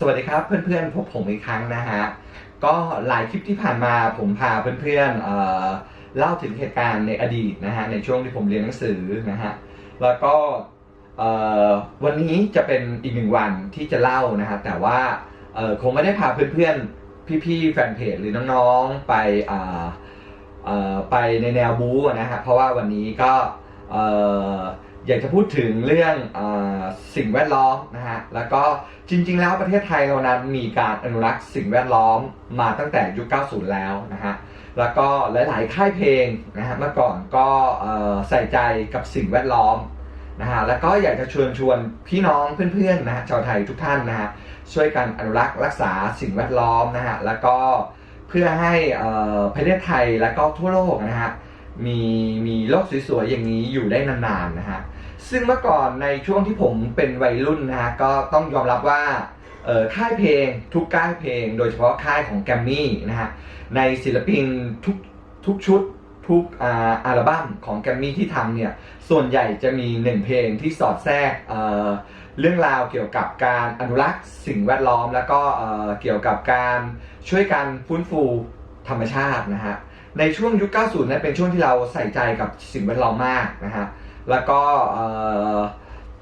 สวัสดีครับเพื่อนๆพบผมอีกครั้งนะฮะก็หลายคลิปที่ผ่านมาผมพาเพื่อนๆเเล่าถึงเหตุการณ์ในอดีตนะฮะในช่วงที่ผมเรียนหนังสือนะฮะแล้วก็วันนี้จะเป็นอีกหนึ่งวันที่จะเล่านะฮะแต่ว่าคงไม่ได้พาเพื่อนๆพี่ๆแฟนเพจหรือน้องๆไปไปในแนวบู๊นะฮะเพราะว่าวันนี้ก็ อยากจะพูดถึงเรื่องอสิ่งแวดล้อมนะฮะ แล้วก็จริง ๆ แล้วประเทศไทยเรานั้นมีการอนุรักษ์สิ่งแวดล้อมมาตั้งแต่ยุค 90 แล้วนะฮะ แล้วก็หลาย ๆ ค่ายเพลงนะฮะเมื่อก่อนก็ใส่ใจกับสิ่งแวดล้อมนะฮะ แล้วก็อยากจะชวนชวนพี่น้องเพื่อน ๆ นะฮะชาวไทยทุกท่านนะฮะช่วยกันอนุรักษ์รักษาสิ่งแวดล้อมนะฮะ แล้วก็เพื่อให้ประเทศไทยและก็ทั่วโลกนะฮะมีมีโลกสวยๆอย่างนี้อยู่ได้นานๆนะฮะ ซึ่งเมื่อก่อนในช่วงที่ผมเป็นวัยรุ่นนะฮะก็ต้องยอมรับว่าเออค่ายเพลงทุกค่ายเพลง โดยเฉพาะค่ายของแกรมมี่นะฮะในศิลปินทุกทุกชุดทุกอัลบั้มของแกรมมี่ที่ทำเนี่ยส่วนใหญ่จะมีหนึ่งเพลงที่สอดแทรกเเรื่องราวเกี่ยวกับการอนุรักษ์สิ่งแวดล้อม แล้วก็เอ่อเกี่ยวกับการช่วยกันฟื้นฟูธรรมชาตินะฮะ ในช่วงยุค 90นั้นเป็นช่วงที่เราใส่ใจกับสิ่งแวดล้อมมากนะฮะ แล้วก็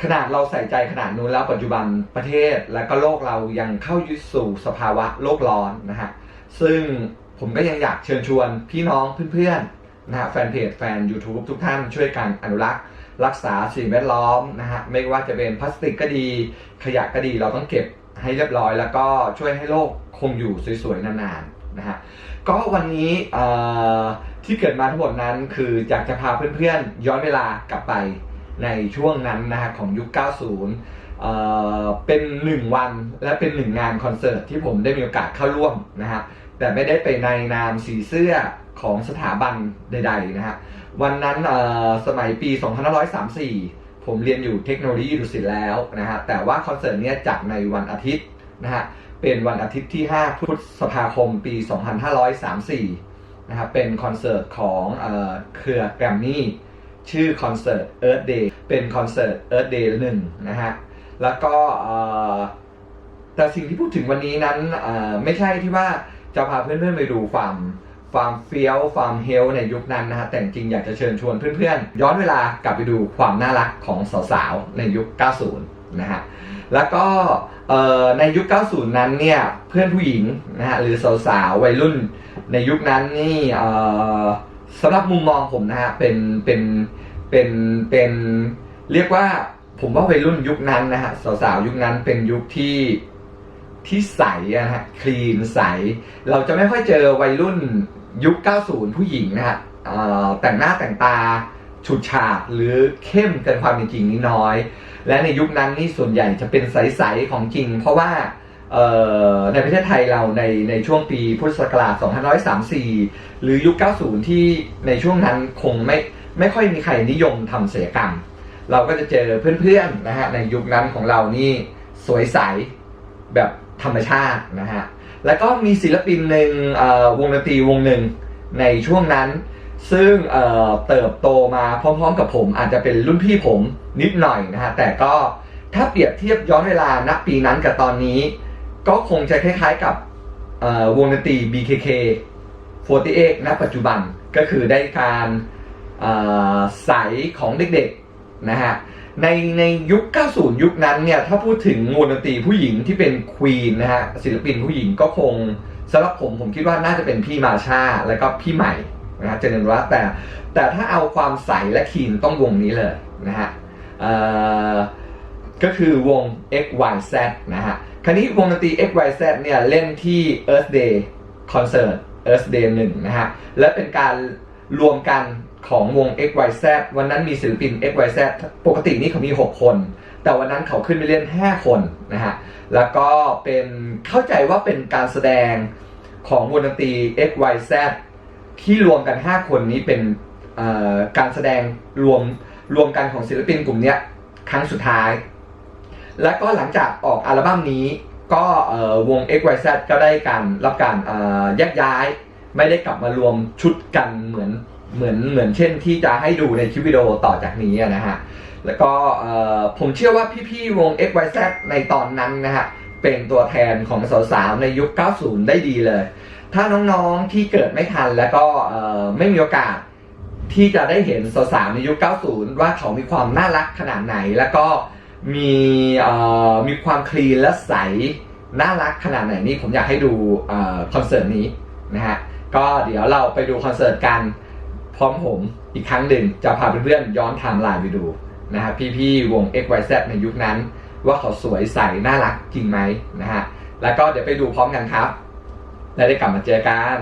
ขนาดเราใส่ใจขนาดนู้นแล้วปัจจุบันประเทศและก็โลกเรายังเข้ายุสู่สภาวะโลกร้อนนะฮะ ซึ่งผมก็ยังอยากเชิญชวนพี่น้องเพื่อนๆนะฮะแฟนเพจแฟน YouTube ทุกท่านช่วยกันอนุรักษ์ รักษาสิ่งแวดล้อมนะฮะ ไม่ว่าจะเป็นพลาสติกก็ดี ขยะก็ดีเราต้องเก็บให้เรียบร้อย แล้วก็ช่วยให้โลกคงอยู่สวยๆนานๆ นะฮะก็วันนี้ที่เกิดมาทั้งหมดนั้นคืออยากจะพาเพื่อนๆ ย้อนเวลากลับไปในช่วงนั้นนะฮะของยุค 90เอ่อเป็นหนึ่งวันและเป็นหนึ่งงานคอนเสิร์ตที่ผมได้มีโอกาสเข้าร่วมนะฮะแต่ไม่ได้ไปในนามสีเสื้อของสถาบันใดๆนะฮะวันนั้นเอ่อสมัยปี 2534 ผมเรียนอยู่เทคโนโลยีดุสิตแล้วนะฮะแต่ว่าคอนเสิร์ตเนี้ยจัดในวันอาทิตย์นะฮะ เป็นวันอาทิตย์ที่ 5 พฤษภาคมปี 2534 นะครับ เป็นคอนเสิร์ตของเออเครือแกรมมี่ ชื่อคอนเสิร์ต Earth Day เป็นคอนเสิร์ต Earth Day หนึ่งนะฮะ แล้วก็เออแต่สิ่งที่พูดถึงวันนี้นั้นเออไม่ใช่ที่ว่าจะพาเพื่อนๆไปดูความความเฟี้ยวความเฮลในยุคนั้นนะฮะ แต่จริงอยากจะเชิญชวนเพื่อนๆ ย้อนเวลากลับไปดูความน่ารักของสาวๆ ในยุค 90 นะฮะ แล้วก็ในยุค 90 นั้นเนี่ยเพื่อนผู้หญิงนะฮะหรือสาวๆวัยรุ่น ในยุคนั้นนี่สำหรับมุมมองผมนะฮะเป็นเป็นเป็นเป็นเรียกว่าผมว่าวัยรุ่นยุคนั้นนะฮะสาวๆยุคนั้นเป็นยุคที่ที่ใสนะฮะคลีนใส เราจะไม่ค่อยเจอวัยรุ่นยุค 90 ผู้หญิงนะฮะแต่งหน้าแต่งตา ฉูดฉาดหรือเข้มเกินความเป็นจริงนิดน้อย และในยุคนั้นนี่ส่วนใหญ่จะเป็นใสๆของจริง เพราะว่าในประเทศไทยเราในในช่วงปีพุทธศักราช 2534 หรือยุค 90 ที่ในช่วงนั้นคงไม่ไม่ค่อยมีใครนิยมทำศิลปกรรม เราก็จะเจอเพื่อนๆนะฮะในยุคนั้นของเรานี่สวยใสแบบธรรมชาตินะฮะแล้วก็มีศิลปินหนึ่งวงดนตรีวงหนึ่งในช่วงนั้น ซึ่งเเติบโตมาพร้อมๆกับผม อาจจะเป็นรุ่นพี่ผมนิดหน่อยนะฮะแต่ก็ถ้าเปรียบเทียบย้อนเวลาณปีนั้นกับตอนนี้ ก็คงจะคล้ายๆกับวงดนตรี BKK 48ณปัจจุบันก็คือได้การเอ่อใสของเด็กๆนะฮะในในยุค 90 ยุคนั้นเนี่ยถ้าพูดถึงวงดนตรีผู้หญิงที่เป็นควีนนะฮะศิลปินผู้หญิงก็คงสำหรับผมผมคิดว่าน่าจะเป็นพี่มาชา แล้วก็พี่ใหม่ นะฮะเจเนรัตแต่แต่ถ้าเอาความใสและคีนต้องวงนี้เลยนะฮะก็คือวง XYZ นะฮะคราวนี้วงดนตรี XYZ เนี่ยเล่นที่ Earth Day Concert Earth Day 1นะฮะและเป็นการรวมกันของวง XYZ วันนั้นมีศิลปิน XYZ ปกตินี่เขามี 6 คน แต่วันนั้นเขาขึ้นไปเล่น 5 คนนะฮะแล้วก็เป็นเข้าใจว่าเป็นการแสดงของวงดนตรี XYZ ที่รวมกัน 5 คนนี้เป็นการแสดงรวมรวมกันของศิลปินกลุ่มนี้ครั้งสุดท้าย แล้วก็หลังจากออกอัลบั้มนี้ก็วง XYZ ก็ได้การรับการแยกย้าย ไม่ได้กลับมารวมชุดกันเหมือนเหมือนเหมือนเช่นที่จะให้ดูในคลิปวิดีโอต่อจากนี้นะฮะ แล้วก็ผมเชื่อว่าพี่ๆวง XYZ ในตอนนั้นนะฮะ เป็นตัวแทนของสาวๆในยุค 90 ได้ดีเลย ถ้าน้องๆที่เกิดไม่ทันแล้วก็ไม่มีโอกาสที่จะได้เห็นสาวๆในยุค 90 ว่าเขามีความน่ารักขนาดไหน แล้วก็มีมีความคลีนและใส น่ารักขนาดไหนนี่ผมอยากให้ดูอคอนเสิร์ตนี้นะฮะ ก็เดี๋ยวเราไปดูคอนเสิร์ตกันพร้อมผมอีกครั้งหนึ่งจะพาเพื่อนๆย้อนไทม์ไลน์ไปดูนะฮะพี่ๆวง XYZ ในยุคนั้น ว่าเขาสวยใสน่ารักจริงไหมนะฮะ แล้วก็เดี๋ยวไปดูพร้อมกันครับ แล้ได้กลับมาเจอกัน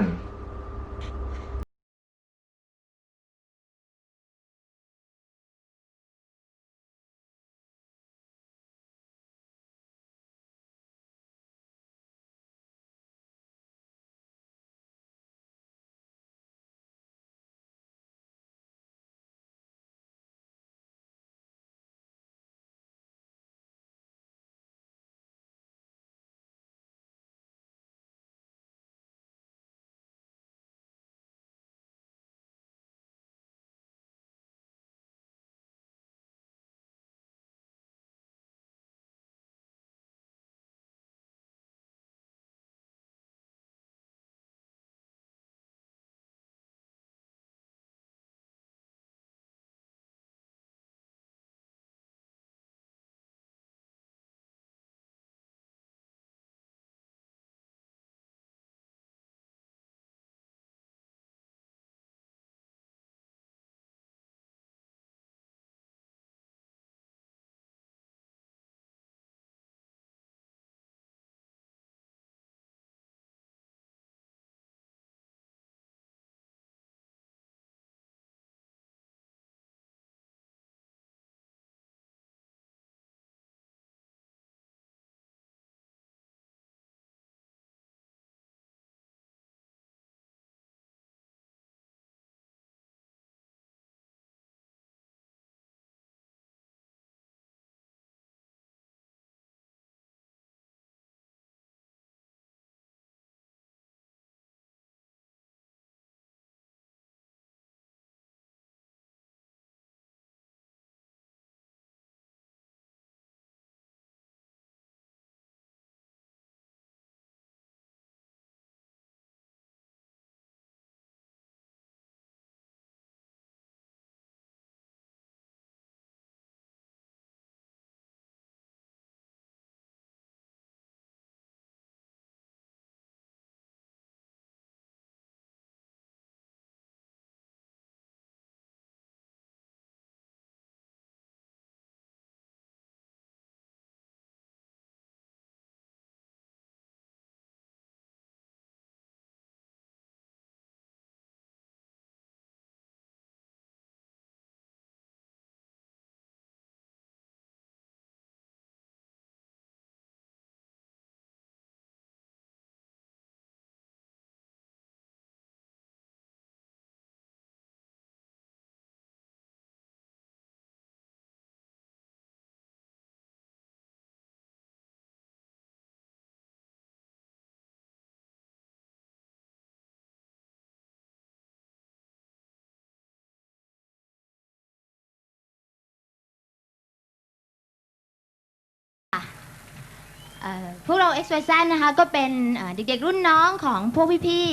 เอ่อพวกเรา x y z นนะคะก็เป็นเอ่อเด็กๆรุ่นน้องของพวกพี่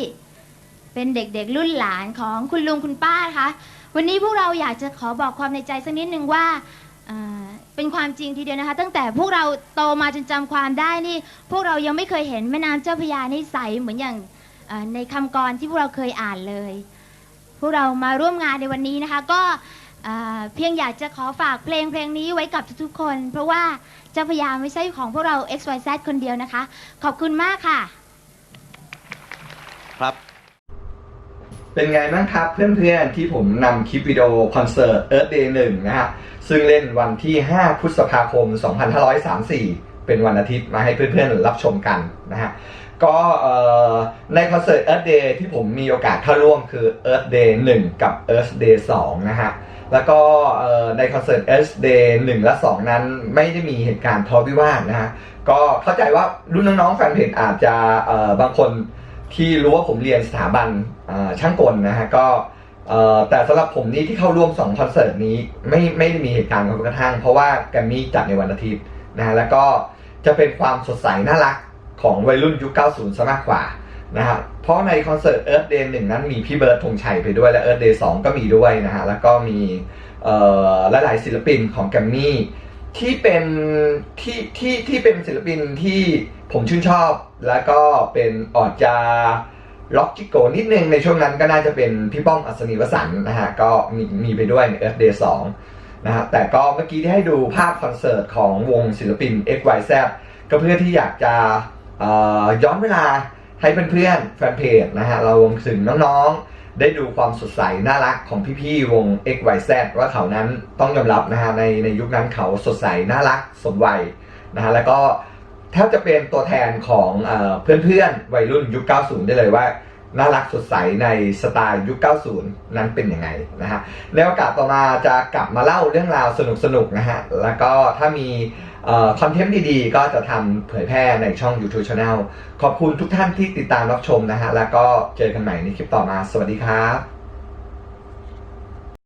ๆ เป็นเด็กๆรุ่นหลานของคุณลุงคุณป้านะคะ วันนี้พวกเราอยากจะขอบอกความในใจสักนิดนึงว่าเอ่อเป็นความจริงทีเดียวนะคะ ตั้งแต่พวกเราโตมาจนจำความได้นี่ พวกเรายังไม่เคยเห็นแม่น้ำเจ้าพระยานี่ใสเหมือนอย่างเอ่อในคำกรที่พวกเราเคยอ่านเลย พวกเรามาร่วมงานในวันนี้นะคะ ก็ อ่อเพียงอยากจะขอฝากเพลงเพลงนี้ไว้กับทุกๆคน เพราะว่าเจ้าพระยาไม่ใช่ของพวกเรา XYZ คนเดียวนะคะ ขอบคุณมากค่ะ ครับ เป็นไงบ้างครับเพื่อนๆที่ผมนำคลิปวิดีโอคอนเสิร์ต Earth Day 1 นะฮะซึ่งเล่นวันที่ 5 พฤษภาคม 2534 เป็นวันอาทิตย์มาให้เพื่อนๆรับชมกันนะฮะ ก็ในคอนเสิร์ต Earth Day ที่ผมมีโอกาสเข้าร่วมคือ Earth Day 1 กับ Earth Day 2 นะฮะ แล้วก็ในคอนเสิร์ต Earth Day 1 และ 2 นั้นไม่ได้มีเหตุการณ์ทะเลาะวิวาทนะฮะ ก็เข้าใจว่ารุ่นน้องๆแฟนเพจอาจจะบางคนที่รู้ว่าผมเรียนสถาบันช่างกลนะฮะก็แต่สำหรับผมนี่ที่เข้าร่วม2คอนเสิร์ตนี้ไม่ไม่ได้มีเหตุการณ์กระทบกระทั่ง เพราะว่าแกรมมี่จัดในวันอาทิตย์นะฮะแล้วก็จะเป็นความสดใสน่ารัก ของวัยรุ่นยุค 90 ซะมากกว่านะฮะเพราะในคอนเสิร์ต Earth Day 1นั้นมีพี่เบิร์ดธงชัยไปด้วยและ Earth Day 2 ก็มีด้วยนะฮะ แล้วก็มีหลายๆศิลปินของแกรมมี่ที่เป็นที่ที่ที่เป็นศิลปินที่ผมชื่นชอบ แล้วก็เป็นออดจะล็อกจิโกนิดนึงในช่วงนั้นก็น่าจะเป็นพี่ป้อมอัศนีวสันนะฮะ ก็มีมีไปด้วยใน Earth Day 2นะฮะแต่ก็เมื่อกี้ที่ให้ดูภาพคอนเสิร์ตของวงศิลปิน XYZ ก็เพื่อที่อยากจะ ย้อนเวลาให้เพื่อนๆแฟนเพจนะฮะเรารวมถึงน้องๆ ได้ดูความสดใสน่ารักของพี่ๆวง XYZ ว่าเขานั้นต้องยอมรับนะฮะในในยุคนั้นเขาสดใสน่ารักสมวัยนะฮะแล้วก็แทบจะเป็นตัวแทนของเออเพื่อนๆ วัยรุ่นยุค 90 ได้เลยว่า น่ารักสดใสในสไตล์ยุค 90 นั้นเป็นยังไงนะฮะในโอกาสต่อมาจะกลับมาเล่าเรื่องราวสนุกๆนะฮะแล้วก็ถ้ามีคอนเทนต์ดีๆ ก็จะทำเผยแพร่ในช่อง YouTube Channel ขอบคุณทุกท่านที่ติดตามรับชมนะฮะแล้วก็เจอกันใหม่ในคลิปต่อมา สวัสดีครับ